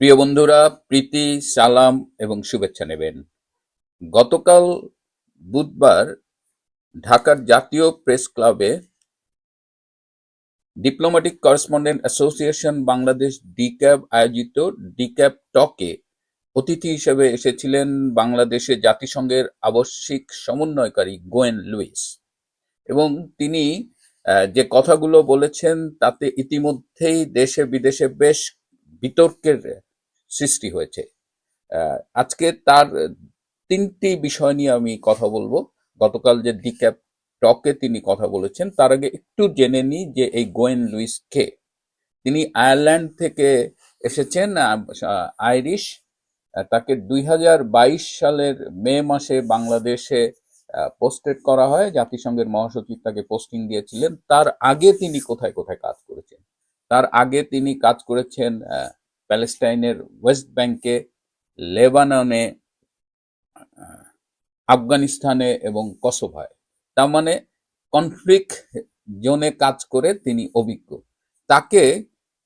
প্রিয় বন্ধুরা, প্রীতি, সালাম এবং শুভেচ্ছা নেবেন। গতকাল বুধবার ঢাকার জাতীয় প্রেস ক্লাবে diplomatic correspondent association Bangladesh DCAB আয়োজিত ডিক্যাব টকে অতিথি হিসেবে এসেছিলেন বাংলাদেশে জাতিসংঘের আবশ্যিক সমন্বয়কারী গোয়েন লুইস এবং তিনি যে কথাগুলো বলেছেন তাতে ইতিমধ্যেই দেশে বিদেশে বেশ বিতর্কের সৃষ্টি হয়েছে। আজকে তার তিনটি বিষয় নিয়ে আমি কথা বলব। গতকাল যে ডিক্যাপ টকে তিনি কথা বলেছেন, তার আগে একটু জেনে নিই যে এই গোয়েন লুইস কে? তিনি আয়ারল্যান্ড থেকে এসেছেন আইরিশ তাকে দুই হাজার বাইশ সালের মে মাসে বাংলাদেশে পোস্টেড করা হয়। জাতিসংঘের মহাসচিব তাকে পোস্টিং দিয়েছিলেন। তার আগে তিনি কোথায় কোথায় কাজ করেছেন? তার আগে তিনি কাজ করেছেন প্যালেস্টাইনের ওয়েস্ট ব্যাংকে লেবাননে আফগানিস্তানে এবং কসোভায়। তার মানে কনফ্লিক্ট জোনে কাজ করে তিনি অভিজ্ঞ। তাকে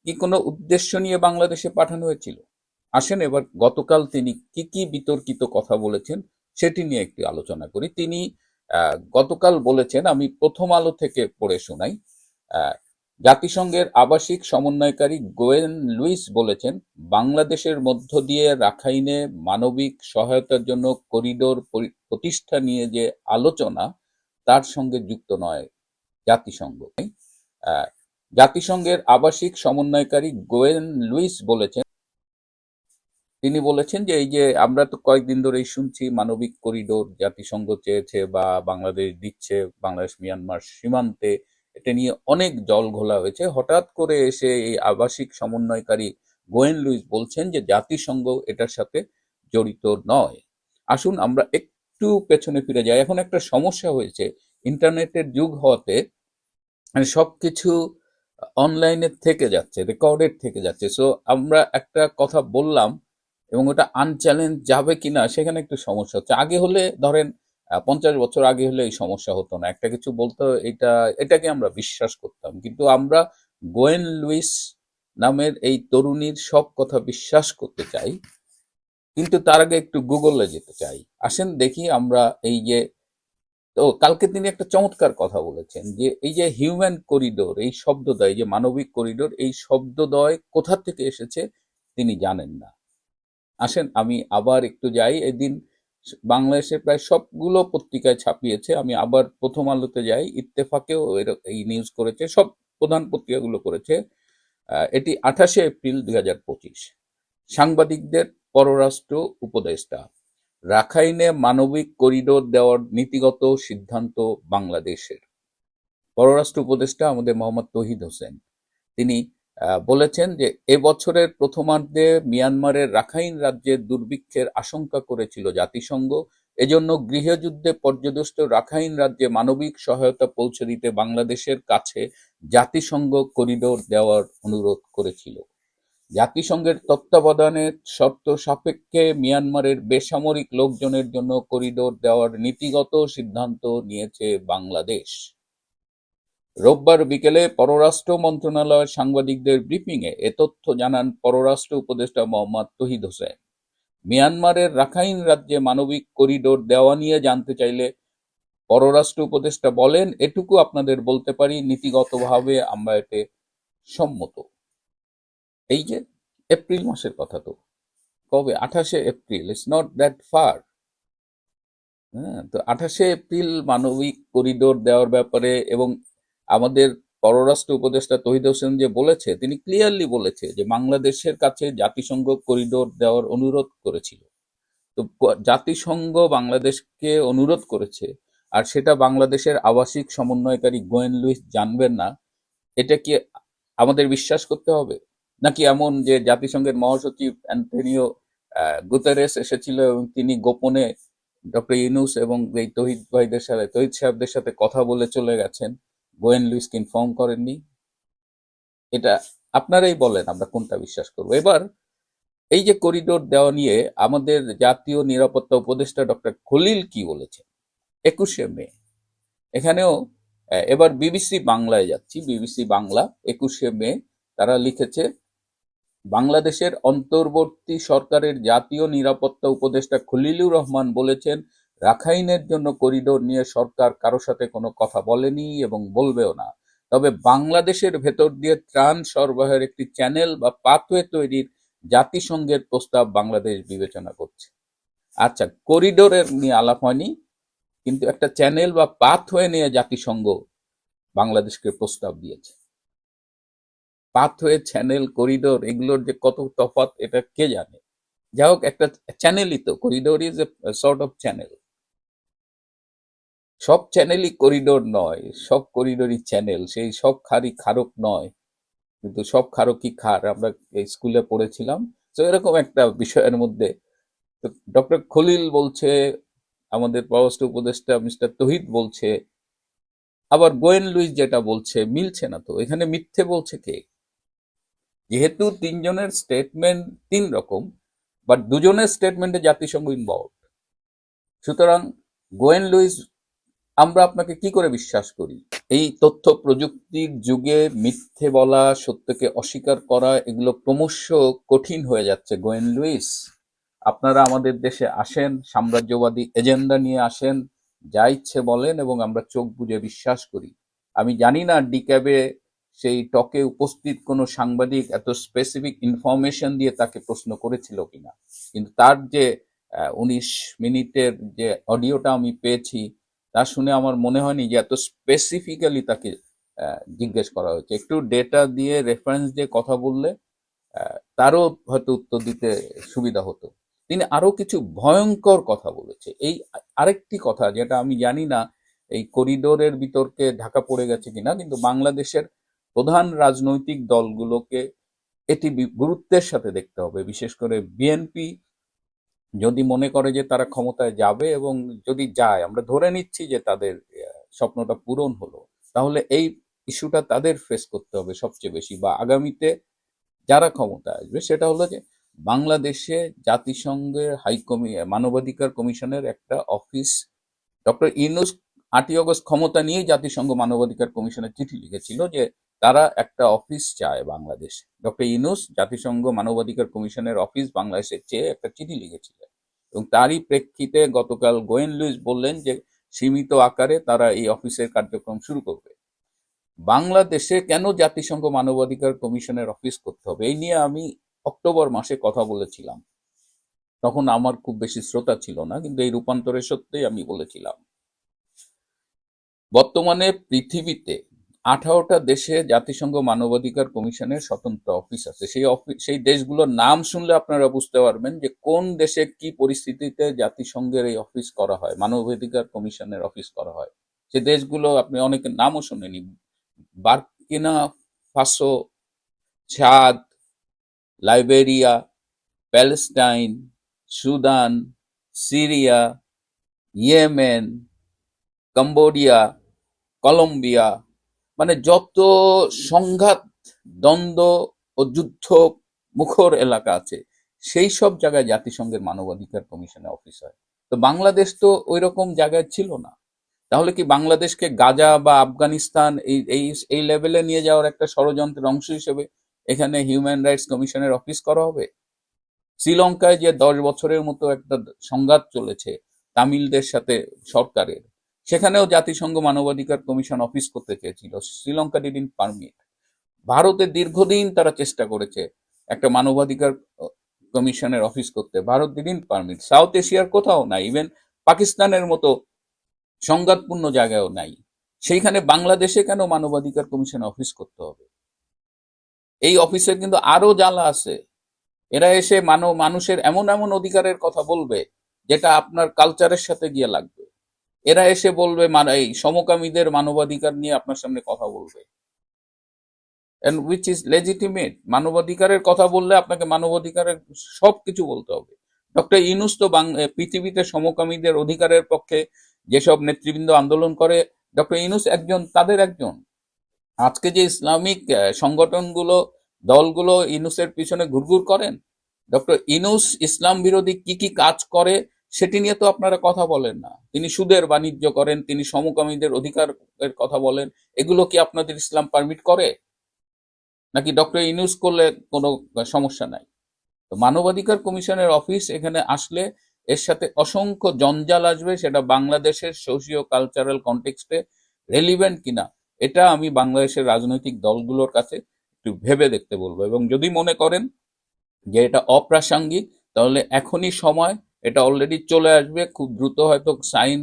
কি কোনো উদ্দেশ্য নিয়ে বাংলাদেশে পাঠানো হয়েছিল? আসেন এবার গতকাল তিনি কি কি বিতর্কিত কথা বলেছেন সেটি নিয়ে একটি আলোচনা করি। তিনি গতকাল বলেছেন, আমি প্রথম আলো থেকে পড়ে শোনাই জাতিসংঘের আবাসিক সমন্বয়কারী গোয়েন লুইস বলেছেন, বাংলাদেশের মধ্য দিয়ে রাখাইনে মানবিক সহায়তার জন্য করিডোর প্রতিষ্ঠা নিয়ে যে আলোচনা, তার সঙ্গে যুক্ত নয় জাতিসংঘ। জাতিসংঘের আবাসিক সমন্বয়কারী গোয়েন লুইস বলেছেন, তিনি বলেছেন যে এই যে আমরা তো কয়েকদিন ধরেই শুনছি মানবিক করিডোর জাতিসংঘ চেয়েছে বা বাংলাদেশ দিচ্ছে বাংলাদেশ মিয়ানমার সীমান্তে এটা নিয়ে অনেক জল ঘোলা হয়েছে। হঠাৎ করে এসে এই আবাসিক সমন্বয়কারী গোয়েন লুইস বলছেন যে জাতিসংঘ এটার সাথে জড়িত নয়। আসুন আমরা একটু পেছনে ফিরে যাই। এখন একটা সমস্যা হয়েছে। ইন্টারনেটের যুগ হওয়াতে সব কিছু অনলাইনে থেকে যাচ্ছে, রেকর্ডেড থেকে যাচ্ছে। সো আমরা একটা কথা বললাম এবং ওটা আনচ্যালেঞ্জ যাবে কিনা সেখানে একটু সমস্যা হচ্ছে। আগে হলে ধরেন পঞ্চাশ বছর আগে হলে এই সমস্যা হতো না। একটা কিছু বলতো এটা, এটাকে আমরা বিশ্বাস করতাম। কিন্তু আমরা গোয়েন লুইস নামের এই তরুণীর সব কথা বিশ্বাস করতে চাই, কিন্তু তার আগে একটু গুগলে যেতে চাই। আসেন দেখি আমরা এই যে, তো কালকে তিনি একটা চমৎকার কথা বলেছেন যে, এই যে হিউম্যান করিডোর, এই শব্দদ্বয় যে মানবিক করিডোর, এই শব্দদ্বয় কোথা থেকে এসেছে তিনি জানেন না। আসেন আমি আবার একটু যাই, এদিন বাংলাদেশের প্রায় সবগুলো পত্রিকায় ছাপিয়েছে। আমি আবার প্রথম আলোতে যাই, ইত্তেফাকেও এই নিউজ করেছে, সব প্রধান পত্রিকাগুলো করেছে। এটি আঠাশে এপ্রিল দুই হাজার পঁচিশ। সাংবাদিকদের পররাষ্ট্র উপদেষ্টা। রাখাইনে মানবিক করিডোর দেওয়ার নীতিগত সিদ্ধান্ত বাংলাদেশের। পররাষ্ট্র উপদেষ্টা আমাদের মোহাম্মদ তহিদ হোসেন। তিনি বলেছেন যে এবছরের প্রথমার্ধে মিয়ানমারের রাখাইন রাজ্যে দুর্ভিক্ষের আশঙ্কা করেছিল জাতিসংঘ। এজন্য গৃহযুদ্ধে পর্যদস্ত রাখাইন রাজ্যে মানবিক সহায়তা পৌঁছে দিতে বাংলাদেশের কাছে জাতিসংঘ করিডোর দেওয়ার অনুরোধ করেছিল। জাতিসংঘের তত্ত্বাবধানের শর্ত সাপেক্ষে মিয়ানমারের বেসামরিক লোকজনের জন্য করিডোর দেওয়ার নীতিগত সিদ্ধান্ত নিয়েছে বাংলাদেশ। রোববার বিকেলে পররাষ্ট্র মন্ত্রণালয়ের সাংবাদিকদের ব্রিফিংয়ে এ তথ্য জানান পররাষ্ট্র উপদেষ্টা মোহাম্মদ তহিদ হোসেন। মিয়ানমারের রাখাইন রাজ্যে মানবিক করিডোর দেওয়া নিয়ে জানতে চাইলে পররাষ্ট্র উপদেষ্টা বলেন, এটুকু আপনাদের বলতে পারি, নীতিগতভাবে আমরা এতে সম্মত। এই যে, এপ্রিল মাসের কথা তো। কবে? আঠাশে April it's not that far হ্যাঁ তো আঠাশে এপ্রিল মানবিক করিডোর দেওয়ার ব্যাপারে এবং আমাদের পররাষ্ট্র উপদেষ্টা তহিদ হোসেন যে বলেছে তিনি ক্লিয়ারলি বলেছে যে বাংলাদেশের কাছে জাতিসংঘ করিডোর দেওয়ার অনুরোধ করেছিল। তো জাতিসংঘ বাংলাদেশকে অনুরোধ করেছে আর সেটা বাংলাদেশের আবাসিক সমন্বয়কারী গোয়েন লুইস জানবেন না এটা কি আমাদের বিশ্বাস করতে হবে? নাকি এমন যে জাতিসংঘের মহাসচিব অ্যান্টনিও আহ, গুতেরেস এসেছিল এবং তিনি গোপনে ডক্টর ইউনুস এবং এই তহিদ ভাইদের সাথে তহিদ সাহেবদের সাথে কথা বলে চলে গেছেন। গোয়েন লুইসকে ইনফর্ম করেননি। এটা আপনারাই বলেন, আমরা কোনটা বিশ্বাস করব। এবার এই যে করিডোর দেওয়া নিয়ে আমাদের জাতীয় নিরাপত্তা উপদেষ্টা ডক্টর খলিল কি বলেছেন? একুশে মে। এখানেও এবার বিবিসি বাংলায় যাচ্ছি। বিবিসি বাংলা, একুশে মে, তারা লিখেছে, বাংলাদেশের অন্তর্বর্তী সরকারের জাতীয় নিরাপত্তা উপদেষ্টা খলিলুর রহমান বলেছেন রাখাইনের জন্য করিডোর নিয়ে সরকার কারও সাথে কোনো কথা বলেনি এবং বলবেও না। তবে বাংলাদেশের ভেতর দিয়ে ত্রাণ সরবরাহের একটি চ্যানেল বা পাথওয়ে তৈরির জাতিসংঘের প্রস্তাব বাংলাদেশ বিবেচনা করছে। আচ্ছা করিডোরের নিয়ে আলাপ হয়নি, কিন্তু একটা চ্যানেল বা পাথওয়ে নিয়ে জাতিসংঘ বাংলাদেশকে প্রস্তাব দিয়েছে। পাথওয়ে, চ্যানেল, করিডোর, এগুলোর যে কত তফাৎ, এটা কে জানে? যাই হোক, একটা চ্যানেলই তো, corridor is a sort of channel. সব চ্যানেলই করিডোর নয়, সব করিডোরই চ্যানেল সেই সব খারই খারক নয়। কিন্তু সব খারকই খার আমরা স্কুলে পড়েছিলাম। তো এরকম একটা বিষয়ের মধ্যে। তো ডক্টর খলিল বলছে, আমাদের পররাষ্ট্র উপদেষ্টা মিস্টার তহিদ বলছে, আবার গোয়েন লুইস যেটা বলছে, মিলছে না তো। এখানে মিথ্যে বলছে কে? যেহেতু তিনজনের স্টেটমেন্ট তিন রকম বাট দুজনের স্টেটমেন্টে জাতিসংঘ ইনভলভ সুতরাং গোয়েন লুইস আমরা আপনাকে কি করে বিশ্বাস করি? এই তথ্য প্রযুক্তির যুগে মিথ্যে বলা, সত্যকে অস্বীকার করা, এগুলো ক্রমশ কঠিন হয়ে যাচ্ছে। গোয়েন লুইস, আপনারা আমাদের দেশে আসেন, সাম্রাজ্যবাদী এজেন্ডা নিয়ে আসেন, যা ইচ্ছে বলেন এবং আমরা চোখ বুজে বিশ্বাস করি। আমি জানি না ডিক্যাবে সেই টকে উপস্থিত কোনো সাংবাদিক এত স্পেসিফিক ইনফরমেশন দিয়ে তাকে প্রশ্ন করেছিল কিনা। কিন্তু তার যে উনিশ মিনিটের যে অডিওটা আমি পেয়েছি তা শুনে আমার মনে হয়নি যে এত স্পেসিফিক্যালি তাকে জিজ্ঞেস করা হয়েছে। একটু ডেটা দিয়ে রেফারেন্স দিয়ে কথা বললে তারও হয়তো উত্তর দিতে সুবিধা হতো। তিনি আরও কিছু ভয়ঙ্কর কথা বলেছে। এই আরেকটি কথা যেটা আমি জানি না, এই করিডোরের বিতর্কে ঢাকা পড়ে গেছে কিনা, কিন্তু বাংলাদেশের প্রধান রাজনৈতিক দলগুলোকে এটি গুরুত্বের সাথে দেখতে হবে। বিশেষ করে বিএনপি যদি মনে করে যে তারা ক্ষমতায় যাবে এবং যদি যায়, আমরা ধরে নিচ্ছি যে তাদের স্বপ্নটা পূরণ হলো, তাহলে এই ইস্যুটা তাদের ফেস করতে হবে সবচেয়ে বেশি। বা আগামীতে যারা ক্ষমতায় আসবে, সেটা হলো যে বাংলাদেশে জাতিসংঘের হাইকমি মানবাধিকার কমিশনের একটা অফিস ডক্টর ইউনুস আটই অগস্ট ক্ষমতা নিয়ে জাতিসংঘ মানবাধিকার কমিশনের চিঠি লিখেছিল যে তারা একটা অফিস চায় বাংলাদেশে। ডক্টর ইনুস জাতিসংঘ মানবাধিকার কমিশনের অফিস বাংলাদেশের চেয়ে একটা চিঠি লিখেছিলেন এবং তারই প্রেক্ষিতে গতকাল গোয়েন লুইস বললেন যে, সীমিত আকারে তারা এই অফিসের কার্যক্রম শুরু করবে। বাংলাদেশে কেন জাতিসংঘ মানবাধিকার কমিশনের অফিস করতে হবে? এই নিয়ে আমি অক্টোবর মাসে কথা বলেছিলাম। তখন আমার খুব বেশি শ্রোতা ছিল না, কিন্তু এই রূপান্তরের সত্যিই আমি বলেছিলাম। বর্তমানে পৃথিবীতে আঠারোটা দেশে জাতিসংঘ মানবাধিকার কমিশনের স্বতন্ত্র অফিস আছে। সেই অফিস সেই দেশগুলোর নাম শুনলে আপনারা বুঝতে পারবেন যে কোন দেশে কি পরিস্থিতিতে জাতিসংঘের এই অফিস করা হয়, মানবাধিকার কমিশনের অফিস করা হয়। সে দেশগুলো আপনি অনেকের নামও শুনেনি Burkina Faso, Chad, Liberia, Palestine, Sudan, Syria, Yemen, Cambodia, Colombia মানে যত সংঘাত, দ্বন্দ্ব ও যুদ্ধ মুখর এলাকা আছে, সেই সব জায়গায় জাতিসংঘের মানবাধিকার কমিশনে অফিস হয়। তো বাংলাদেশ তো ওই রকম জায়গায় ছিল না। তাহলে কি বাংলাদেশকে গাজা বা আফগানিস্তান এই এই এই লেভেলে নিয়ে যাওয়ার একটা ষড়যন্ত্রের অংশ হিসেবে এখানে হিউম্যান রাইটস কমিশনের অফিস করা হবে? শ্রীলঙ্কায় যে দশ বছরের মতো একটা সংঘাত চলেছে, তামিলদের সাথে সরকারের সেখানেও জাতিসংঘ মানবাধিকার কমিশন অফিস করতে চেয়েছিল। শ্রীলঙ্কা ডিডিন পারমিট ভারতে দীর্ঘদিন তারা চেষ্টা করেছে একটা মানবাধিকার কমিশনের অফিস করতে। ভারত ডিডিন পারমিট সাউথ এশিয়ার কোথাও নাই। ইভেন পাকিস্তানের মতো সংঘাতপূর্ণ জায়গায়ও নাই। সেইখানে বাংলাদেশে কেন মানবাধিকার কমিশনে অফিস করতে হবে? এই অফিসে কিন্তু আরও জ্বালা আছে। এরা এসে মানব, মানুষের এমন এমন অধিকারের কথা বলবে যেটা আপনার কালচারের সাথে গিয়ে লাগবে। এরা এসে বলবে এই সমকামীদের মানবাধিকার নিয়ে আপনার সামনে কথা বলবে। এন্ড উইচ ইজ লেজিটিমেট মানবাধিকারের কথা বললে আপনাকে মানবাধিকারের সব কিছু বলতে হবে। ডক্টর ইনুস তো পৃথিবীতে সমকামীদের অধিকারের পক্ষে যেসব নেতৃবৃন্দ আন্দোলন করে, ডক্টর ইনুস একজন, তাদের একজন। আজকে যে ইসলামিক সংগঠনগুলো, দলগুলো ইনুসের পিছনে ঘুরঘুর করেন, ডক্টর ইনুস ইসলাম বিরোধী কি কি কাজ করে সেটি নিয়ে তো আপনারা কথা বলেন না। তিনি সুদের বাণিজ্য করেন, তিনি সমকামীদের অধিকারের কথা বলেন। এগুলো কি আপনাদের ইসলাম পারমিট করে? নাকি ডক্টর ইউনুস করলে কোনো সমস্যা নাই? তো মানবাধিকার কমিশনের অফিস এখানে আসলে এর সাথে অসংখ্য জঞ্জাল আসবে, সেটা বাংলাদেশের সোশিও কালচারাল কনটেক্সটে রেলিভেন্ট কিনা, এটা আমি বাংলাদেশের রাজনৈতিক দলগুলোর কাছে একটু ভেবে দেখতে বলব। এবং যদি মনে করেন যে এটা অপ্রাসঙ্গিক, তাহলে এখনই সময় এটা অলরেডি চলে আসবে, খুব দ্রুত হয়তো সাইন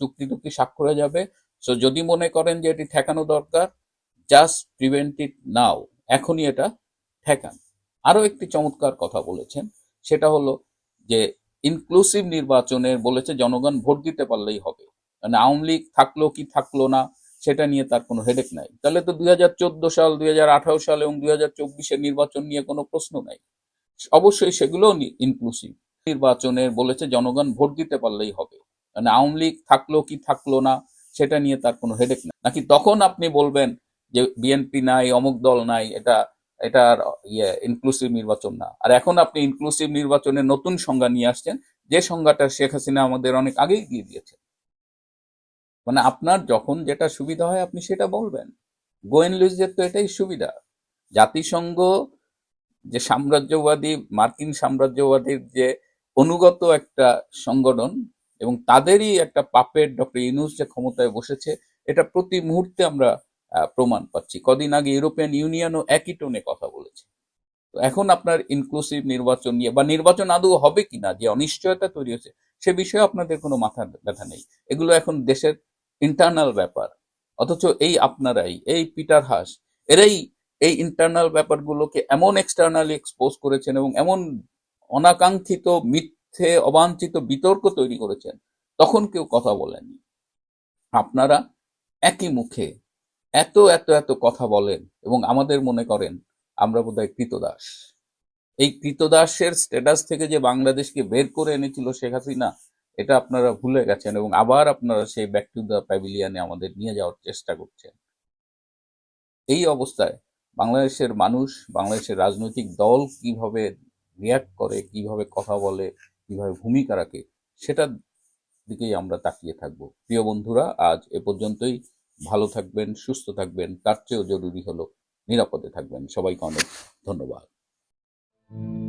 চুক্তি টুক্তি স্বাক্ষর হয়ে যাবে। সো যদি মনে করেন যে এটি ঠেকানো দরকার জাস্ট প্রিভেন্ট ইট নাও এখনই এটা ঠেকান। আরও একটি চমৎকার কথা বলেছেন, সেটা হলো যে ইনক্লুসিভ নির্বাচনের বলেছে জনগণ ভোট দিতে পারলেই হবে। মানে আওয়ামী লীগ থাকল কি থাকল না, সেটা নিয়ে তার কোনো হেডেক নাই। তাহলে তো দুই হাজার চোদ্দ সাল, দুই হাজার আঠারো সাল এবং দুই হাজার চব্বিশের নির্বাচন নিয়ে কোনো প্রশ্ন নাই। অবশ্যই সেগুলো ইনক্লুসিভ নির্বাচনের বলেছে, জনগণ ভোট দিতে পারলেই হবে। মানে আওয়ামী লীগ থাকল কি থাকল না, সেটা নিয়ে তার কোনো হেডেক নাই। নাকি তখন আপনি বলবেন যে বিএনপি নাই, অমুক দল নাই, এটা এটা আর ইয়ে ইনক্লুসিভ নির্বাচন না। আর এখন আপনি ইনক্লুসিভ নির্বাচনের নতুন সংজ্ঞা নিয়ে আসছেন, যে সংজ্ঞাটা শেখ হাসিনা আমাদের অনেক আগেই দিয়ে দিয়েছে মানে আপনার যখন যেটা সুবিধা হয়, আপনি সেটা বলবেন। গোয়েন লুইজের তো এটাই সুবিধা। জাতিসংঘ যে সাম্রাজ্যবাদী, মার্কিন সাম্রাজ্যবাদীর যে অনুগত একটা সংগঠন এবং তাদেরই একটা পাপের ডক্টর ইউনুস যে ক্ষমতায় বসেছে, এটা প্রতি মুহূর্তে আমরা প্রমাণ পাচ্ছি। কদিন আগে ইউরোপিয়ান ইউনিয়নও একই টোনে কথা বলেছে। তো এখন আপনার ইনক্লুসিভ নির্বাচন নিয়ে বা নির্বাচন আদৌ হবে কিনা, যে অনিশ্চয়তা তৈরি হয়েছে, সে বিষয়ে আপনাদের কোনো মাথা ব্যথা নেই। এগুলো এখন দেশের ইন্টারনাল ব্যাপার। অথচ এই আপনারাই, এই পিটার হাস, এরাই এই ইন্টারনাল ব্যাপারগুলোকে এমন এক্সটার্নালি এক্সপোজ করেছেন এবং এমন অনাকাঙ্ক্ষিত, মিথ্যে, অবাঞ্ছিত বিতর্ক তৈরি করেছেন। তখন কেউ কথা বলেনি আপনারা একই মুখে এত এত এত কথা বলেন এবং আমাদের মনে করেন আমরা বোধহয় কৃতদাস। এই কৃতদাসের স্ট্যাটাস থেকে যে বাংলাদেশকে বের করে এনেছিল শেখ হাসিনা, এটা আপনারা ভুলে গেছেন এবং আবার আপনারা সেই ব্যাক টু দ্য প্যাভিলিয়ানে আমাদের নিয়ে যাওয়ার চেষ্টা করছেন। এই অবস্থায় বাংলাদেশের মানুষ, বাংলাদেশের রাজনৈতিক দল কীভাবে রিয়াক্ট করে, কীভাবে কথা বলে, কীভাবে ভূমিকা রাখে, সেটার দিকেই আমরা তাকিয়ে থাকব। প্রিয় বন্ধুরা, আজ এ পর্যন্তই। ভালো থাকবেন, সুস্থ থাকবেন, তার চেয়েও জরুরি হলো নিরাপদে থাকবেন। সবাইকে অনেক ধন্যবাদ।